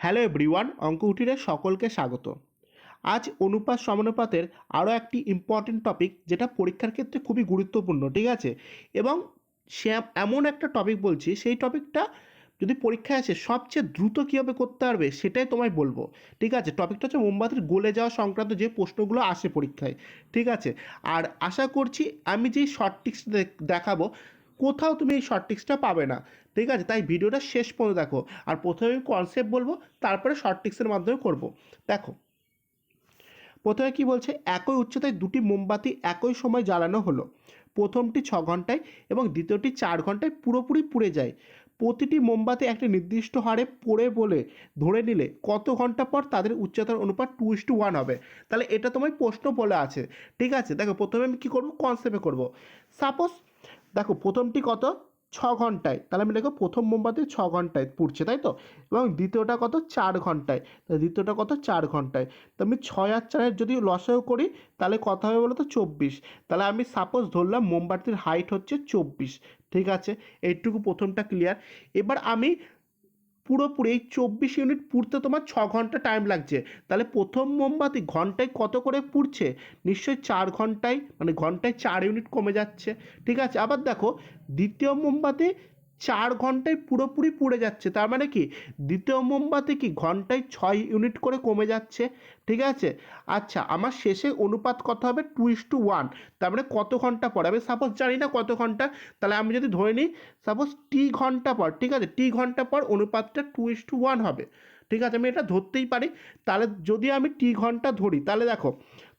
Hello everyone, অঙ্ক উঠিরে সকলকে স্বাগত। আজ অনুপাত সমানুপাতের আরও একটি ইম্পর্টেন্ট টপিক যেটা পরীক্ষার ক্ষেত্রে খুবই গুরুত্বপূর্ণ, ঠিক আছে? এবং সে এমন একটা টপিক বলছি, সেই টপিকটা যদি পরীক্ষায় আসে, সবচেয়ে দ্রুত কীভাবে করতে পারবে সেটাই তোমায় বলব, ঠিক আছে? টপিকটা হচ্ছে মোমবাতির গলে যাওয়া সংক্রান্ত যে প্রশ্নগুলো আসে পরীক্ষায়, ঠিক আছে? আর আশা করছি আমি যেই শর্ট টিক্স দেখাবো, কোথাও তুমি এই শর্ট টিক্সটা পাবে না। ঠিক আছে? তাই ভিডিওটা শেষ পর্যন্ত দেখো। আর প্রথমে আমি কনসেপ্ট বলব, তারপরে শর্ট টিক্সের মাধ্যমে করব। দেখো, প্রথমে কি বলছে? একই উচ্চতায় দুটি মোমবাতি একই সময় জ্বালানো হলো। প্রথমটি ছ ঘন্টায় এবং দ্বিতীয়টি চার ঘন্টায় পুরোপুরি পুড়ে যায়। প্রতিটি মোমবাতি একটি নির্দিষ্ট হারে পড়ে বলে ধরে নিলে কত ঘণ্টা পর তাদের উচ্চতার অনুপাত টু ইস টু ওয়ান হবে? তাহলে এটা তোমায় প্রশ্ন বলে আছে। ঠিক আছে? দেখো, প্রথমে আমি কী করব? কনসেপ্টে করব। সাপোজ দেখো, প্রথমটি কত? ছ ঘন্টায়। তাহলে আমি দেখো প্রথম মোমবাতি ছ ঘন্টায় পুড়ছে, তাই তো? এবং দ্বিতীয়টা কত? চার ঘন্টায়। দ্বিতীয়টা কত? চার ঘন্টায়। তো আমি ছয় আর চারের যদি লসও করি, তাহলে কত হবে বলো তো চব্বিশ। তাহলে আমি সাপোজ ধরলাম মোমবাতির হাইট হচ্ছে চব্বিশ। ঠিক আছে? এইটুকু প্রথমটা ক্লিয়ার এবার আমি পুরোপুরি এই চব্বিশ ইউনিট পুড়তে তোমার ছ ঘণ্টা টাইম লাগছে। তাহলে প্রথম মোমবাতি ঘন্টায় কত করে পুড়ছে? নিশ্চয়ই চার ঘন্টায় মানে ঘন্টায় চার ইউনিট কমে যাচ্ছে। ঠিক আছে, আবার দেখো, দ্বিতীয় মোমবাতি চার ঘন্টায় পুরোপুরি পুড়ে যাচ্ছে। তার মানে কি? দ্বিতীয় মোমবাতি কি ঘন্টায় ছয় ইউনিট করে কমে যাচ্ছে? ঠিক আছে? আচ্ছা আমার শেষে অনুপাত কত হবে? টু ইস টু ওয়ান তার মানে কত ঘণ্টা পর? আমি সাপোজ জানি না কত ঘণ্টা। তাহলে আমি যদি ধরে নিই সাপোজ টি ঘণ্টা পর, ঠিক আছে? টি ঘণ্টা পর অনুপাতটা টু ইস টু ওয়ান হবে। ঠিক আছে? আমি এটা ধরতেই পারি। তাহলে যদি আমি টি ঘণ্টা ধরি, তাহলে দেখো,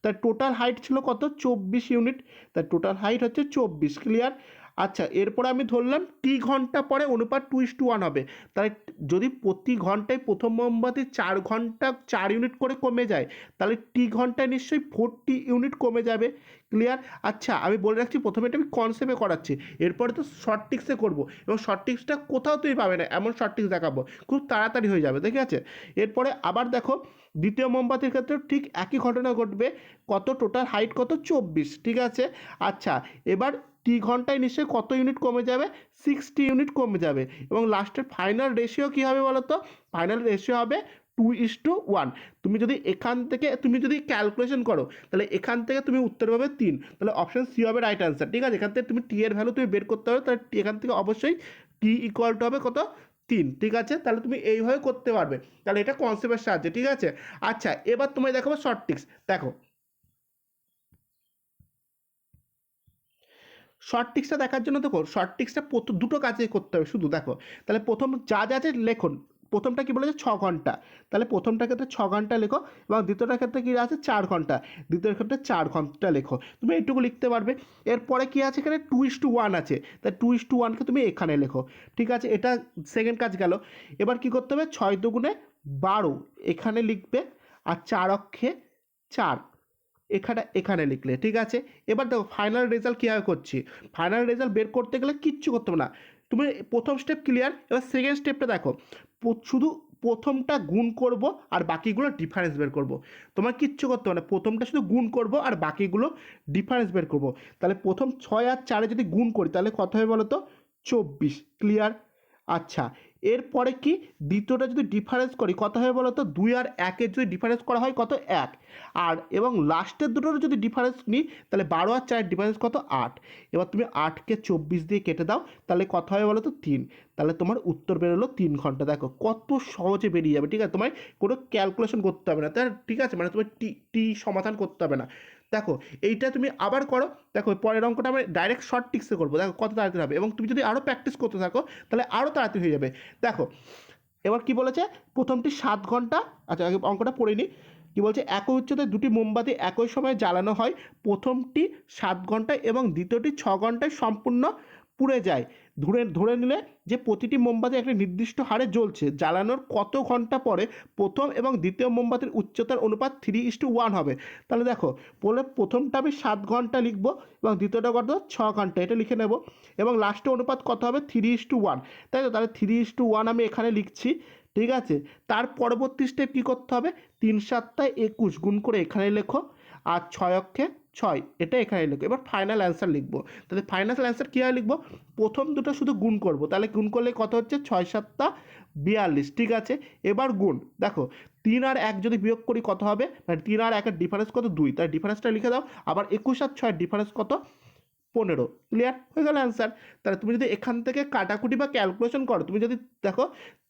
তার টোটাল হাইট ছিল কত? চব্বিশ ইউনিট তার টোটাল হাইট হচ্ছে চব্বিশ ক্লিয়ার আচ্ছা এরপর আমি ধরলাম টি ঘণ্টা পরে অনুপাত টু ইস টু ওয়ান হবে। তাহলে যদি প্রতি ঘন্টায় প্রথম মোমবাতি চার ঘণ্টা, চার ইউনিট করে কমে যায়, তাহলে টি ঘন্টায় নিশ্চয়ই ফোরটি ইউনিট কমে যাবে। ক্লিয়ার আচ্ছা আমি বলে রাখছি, প্রথমে এটা আমি কনসেপ্টে করাচ্ছি। এরপরে তো শর্ট টিক্সে করব। এবং শর্ট টিক্সটা কোথাও তুমি পাবে না, এমন শর্ট টিক্স দেখাবো। খুব তাড়াতাড়ি হয়ে যাবে, ঠিক আছে? এরপরে আবার দেখো, দ্বিতীয় মোমবাতির ক্ষেত্রে ঠিক একই ঘটনা ঘটবে। কত টোটাল হাইট কত? চব্বিশ, ঠিক আছে? আচ্ছা এবার টি ঘন্টায় নিশ্চয়ই কত ইউনিট কমে যাবে? সিক্সটি ইউনিট কমে যাবে। এবং লাস্টের ফাইনাল রেশিও কী হবে বলো তো ফাইনাল রেশিও হবে টু ইস টু ওয়ান তুমি যদি এখান থেকে, তুমি যদি ক্যালকুলেশন করো, তাহলে এখান থেকে তুমি উত্তর পাবে তিন। তাহলে অপশান সি হবে রাইট অ্যান্সার ঠিক আছে? এখান থেকে তুমি টি এর ভ্যালু তুমি বের করতে হবে তাহলে এখান থেকে অবশ্যই টি ইকুয়াল টু হবে কত? তিন, ঠিক আছে? তাহলে তুমি এইভাবে করতে পারবে। তাহলে এটা কনসেপ্টের সাহায্যে, ঠিক আছে? আচ্ছা এবার তোমায় দেখাবো শর্ট টিক্স দেখো শর্ট টিক্সটা দেখার জন্য দেখো শর্ট টিক্সটা দুটো কাজে করতে হবে শুধু, দেখো। তাহলে প্রথম যা যা আছে লেখুন। প্রথমটা কী বলেছে ছ ঘণ্টা। তাহলে প্রথমটার ক্ষেত্রে ছ ঘণ্টা লেখো এবং দ্বিতীয়টার ক্ষেত্রে কী আছে চার ঘণ্টা। দ্বিতীয় ক্ষেত্রে চার ঘণ্টা লেখো। তুমি এইটুকু লিখতে পারবে। এরপরে কী আছে এখানে? টু ইস টু ওয়ান আছে। তাই টু ইস টু ওয়ানকে তুমি এখানে লেখো। ঠিক আছে? এটা সেকেন্ড কাজ গেল। এবার কী করতে হবে? ছয় দুগুণে বারো। এখানে লিখবে আর চার অক্ষে চার। এখানে এখানে লিখলে, ঠিক আছে? এবার দেখো ফাইনাল রেজাল্ট কীভাবে করছি? ফাইনাল রেজাল্ট বের করতে গেলে কিচ্ছু করতে হবে না। তুমি প্রথম স্টেপ ক্লিয়ার এবার সেকেন্ড স্টেপটা দেখো। শুধু প্রথমটা গুণ করব আর বাকিগুলো ডিফারেন্স বের করব। তোমার কিচ্ছু করতে হবে না। প্রথমটা শুধু গুণ করব আর বাকিগুলো ডিফারেন্স বের করব। তাহলে প্রথম ছয় আর চারে যদি গুণ করি, তাহলে কত হবে বলো তো চব্বিশ। ক্লিয়ার আচ্ছা এরপরে কি দ্বিতীয়টা যদি ডিফারেন্স করি, কত হবে বলো তো? দুই আর একের যদি ডিফারেন্স করা হয়, কত? এক। আর, এবং লাস্টের দুটোর যদি ডিফারেন্স নিই, তাহলে বারো আর চারের ডিফারেন্স কত? আট। এবার তুমি আটকে চব্বিশ দিয়ে কেটে দাও, তাহলে কত হবে বলো তো? তিন। তাহলে তোমার উত্তর বেরোলো তিন ঘণ্টা। দেখো, কত সহজে বেরিয়ে যাবে, ঠিক আছে? তোমায় কোনো ক্যালকুলেশন করতে হবে না। তাই ঠিক আছে? মানে তোমার টি টি সমাধান করতে হবে না। দেখো, এইটা তুমি আবার করো, দেখো, পরের অঙ্কটা আমি ডাইরেক্ট শর্ট টিক্সে করব, দেখো, কত তাড়াতাড়ি হবে। এবং তুমি যদি আরও প্র্যাকটিস করতে থাকো, তাহলে আরও তাড়াতাড়ি হয়ে যাবে। দেখো, এবার কি বলেছে? প্রথমটি সাত ঘণ্টা আচ্ছা আগে অঙ্কটা পড়ে নিই কী বলছে? একই উচ্চতায় দুটি মোমবাতি একই সময়ে জ্বালানো হয়। প্রথমটি সাত ঘন্টায় এবং দ্বিতীয়টি ছ ঘন্টায় সম্পূর্ণ পুড়ে যায়। ধরে ধরে নিলে যে প্রতিটি মোমবাতি একটা নির্দিষ্ট হারে জ্বলছে, জ্বালানোর কত ঘণ্টা পরে প্রথম এবং দ্বিতীয় মোমবাতির উচ্চতার অনুপাত থ্রি ইস টু ওয়ান হবে। তাহলে দেখো, বলে প্রথমটা আমি সাত ঘণ্টা লিখব এবং দ্বিতীয়টা কত ছ ঘণ্টা, এটা লিখে নেব। এবং লাস্টে অনুপাত কত হবে? থ্রি ইস টু ওয়ান তাই তো? তাহলে থ্রি ইস টু ওয়ান আমি এখানে লিখছি, ঠিক আছে? তার পরবর্তী স্টেপ কী করতে হবে? তিন সাতটায় একুশ, গুণ করে এখানে লেখো। আর ছয় অক্ষে ছয়, এটা এখানে লিখব এবার ফাইনাল অ্যান্সার লিখব। তাহলে ফাইনাল অ্যান্সার কীভাবে লিখব? প্রথম দুটো শুধু গুণ করব। তাহলে গুণ করলে কত হচ্ছে? ছয় সাতটা বিয়াল্লিশ, ঠিক আছে? এবার গুণ, দেখো, তিন আর এক যদি বিয়োগ করি কত হবে? মানে তিন আর একের ডিফারেন্স কত? দুই। তার ডিফারেন্সটা লিখে দাও। আবার একুশ আর ছয়ের ডিফারেন্স কত? পনেরো। ক্লিয়ার হয়ে গেল অ্যান্সার তাহলে তুমি যদি এখান থেকে কাটাকুটি বা ক্যালকুলেশন করো, তুমি যদি দেখো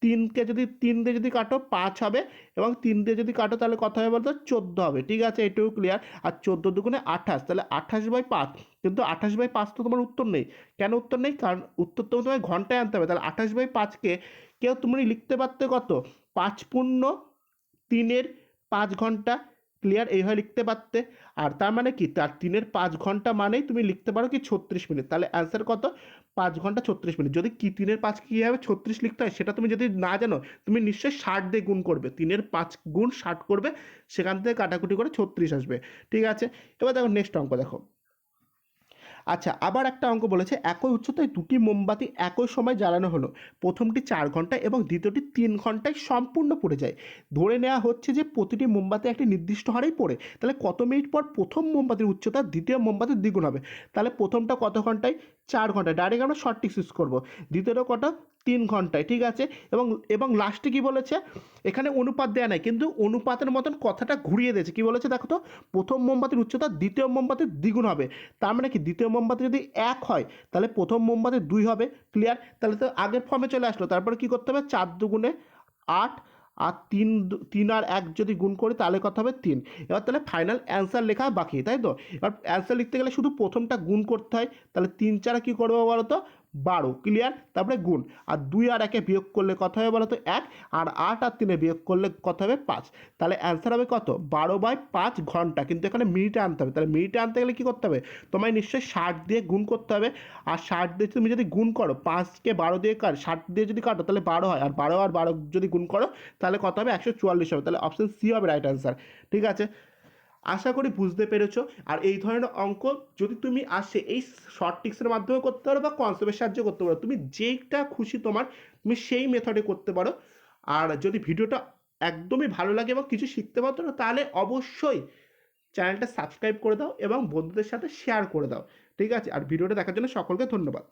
তিনকে যদি তিন দিয়ে যদি কাটো, পাঁচ হবে এবং তিন দিয়ে যদি কাটো, তাহলে কত হবে বলতো? চোদ্দ হবে। ঠিক আছে? এটুকু ক্লিয়ার আর চোদ্দ দুগুণে আঠাশ, তাহলে আঠাশ বাই পাঁচ। কিন্তু আঠাশ বাই পাঁচ তো তোমার উত্তর নেই। কেন উত্তর নেই? কারণ উত্তর তো তোমায় ঘন্টায় আনতে হবে। তাহলে আঠাশ বাই পাঁচকে কেউ তুমি লিখতে পারতে কত? পাঁচ পূর্ণ তিনের পাঁচ ঘণ্টা। ক্লিয়ার এইভাবে লিখতে পারতে। আর তার মানে কি? তার তিনের পাঁচ ঘণ্টা মানেই তুমি লিখতে পারো কি ছত্রিশ মিনিট। তাহলে অ্যান্সার কত? পাঁচ ঘণ্টা ছত্রিশ মিনিট। যদি কি তিনের পাঁচ কীভাবে ছত্রিশ লিখতে হয়, সেটা তুমি যদি না জানো, তুমি নিশ্চয়ই ষাট দিয়ে গুণ করবে। তিনের পাঁচ গুণ ষাট করবে, সেখান থেকে কাটাকুটি করে ছত্রিশ আসবে। ঠিক আছে? এবার দেখো নেক্সট অঙ্ক দেখো। আচ্ছা আবার একটা অঙ্ক বলেছে, একই উচ্চতায় দুটি মোমবাতি একই সময় জ্বালানো হলো। প্রথমটি চার ঘণ্টা এবং দ্বিতীয়টি তিন ঘন্টায় সম্পূর্ণ পড়ে যায়। ধরে নেওয়া হচ্ছে যে প্রতিটি মোমবাতি একটি নির্দিষ্ট হারেই পড়ে। তাহলে কত মিনিট পর প্রথম মোমবাতির উচ্চতা দ্বিতীয় মোমবাতির দ্বিগুণ হবে? তাহলে প্রথমটা কত ঘন্টায়? চার ঘন্টায় ডাইরেক্ট আমরা শর্ট টিক্স ইউজ করব। দ্বিতীয়টা কটা? তিন ঘন্টায়, ঠিক আছে? এবং এবং লাস্টে কি বলেছে? এখানে অনুপাত দেওয়া নাই, কিন্তু অনুপাতের মতন কথাটা ঘুরিয়ে দিয়েছে। কি বলেছে দেখো তো? প্রথম মোমবাতির উচ্চতা দ্বিতীয় মোমবাতির দ্বিগুণ হবে। তার মানে কি? দ্বিতীয় মোমবাতি যদি এক হয়, তাহলে প্রথম মোমবাতি দুই হবে ক্লিয়ার তাহলে তো আগের ফর্মে চলে আসলো। তারপরে কি করতে হবে? চার দুগুণে আট আর তিন তিন আর এক যদি গুণ করি, তাহলে কত হবে? তিন। এবার তাহলে ফাইনাল অ্যান্সার লেখা বাকি, তাই তো? এবার অ্যান্সার লিখতে গেলে শুধু প্রথমটা গুণ করতে হয়, তাহলে তিন চারা কী করব বলো তো বারো ক্লিয়ার তারপরে গুণ। আর দুই আর একে বিয়োগ করলে কত হবে বলো তো এক। আর আট আর তিনে বিয়োগ করলে কত হবে? পাঁচ। তাহলে অ্যান্সার হবে কত? বারো বাই পাঁচ ঘণ্টা। কিন্তু এখানে মিনিটে আনতে হবে। তাহলে মিনিটে আনতে গেলে কী করতে হবে? তোমায় নিশ্চয়ই ষাট দিয়ে গুণ করতে হবে। আর ষাট দিয়ে তুমি যদি গুণ করো, পাঁচকে বারো দিয়ে কাট, ষাট দিয়ে যদি কাটো, তাহলে বারো হয়। আর বারো আর বারো যদি গুণ করো, তাহলে কত হবে? একশো চুয়াল্লিশ হবে। তাহলে অপশন সি হবে রাইট অ্যান্সার ঠিক আছে? আশা করি বুঝতে পেরেছ। আর এই ধরনের অঙ্ক যদি তুমি আসে এই শর্ট টিক্সের মাধ্যমে করতে পারো বা কনসেপ্টের সাহায্যে করতে পারো, তুমি যেইটা খুশি তোমার, তুমি সেই মেথডে করতে পারো। আর যদি ভিডিওটা একদমই ভালো লাগে এবং কিছু শিখতে পারতো না তাহলে অবশ্যই চ্যানেলটা সাবস্ক্রাইব করে দাও এবং বন্ধুদের সাথে শেয়ার করে দাও। ঠিক আছে? আর ভিডিওটা দেখার জন্য সকলকে ধন্যবাদ।